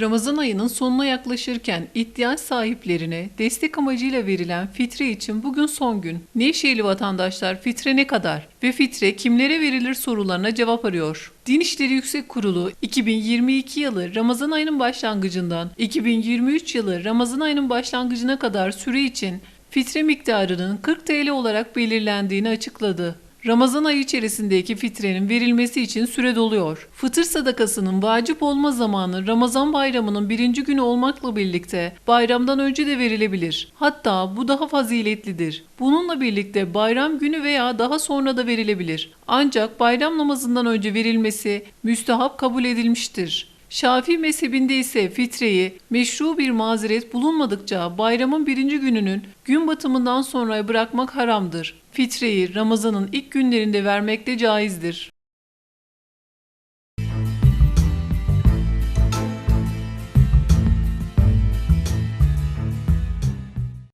Ramazan ayının sonuna yaklaşırken ihtiyaç sahiplerine destek amacıyla verilen fitre için bugün son gün. Nevşehirli vatandaşlar fitre ne kadar ve fitre kimlere verilir sorularına cevap arıyor. Din İşleri Yüksek Kurulu 2022 yılı Ramazan ayının başlangıcından 2023 yılı Ramazan ayının başlangıcına kadar süre için fitre miktarının 40 TL olarak belirlendiğini açıkladı. Ramazan ayı içerisindeki fitrenin verilmesi için süre doluyor. Fıtır sadakasının vacip olma zamanı Ramazan bayramının birinci günü olmakla birlikte bayramdan önce de verilebilir. Hatta bu daha faziletlidir. Bununla birlikte bayram günü veya daha sonra da verilebilir. Ancak bayram namazından önce verilmesi müstehap kabul edilmiştir. Şafii mezhebinde ise fitreyi meşru bir mazeret bulunmadıkça bayramın birinci gününün gün batımından sonra bırakmak haramdır. Fitreyi Ramazan'ın ilk günlerinde vermek de caizdir.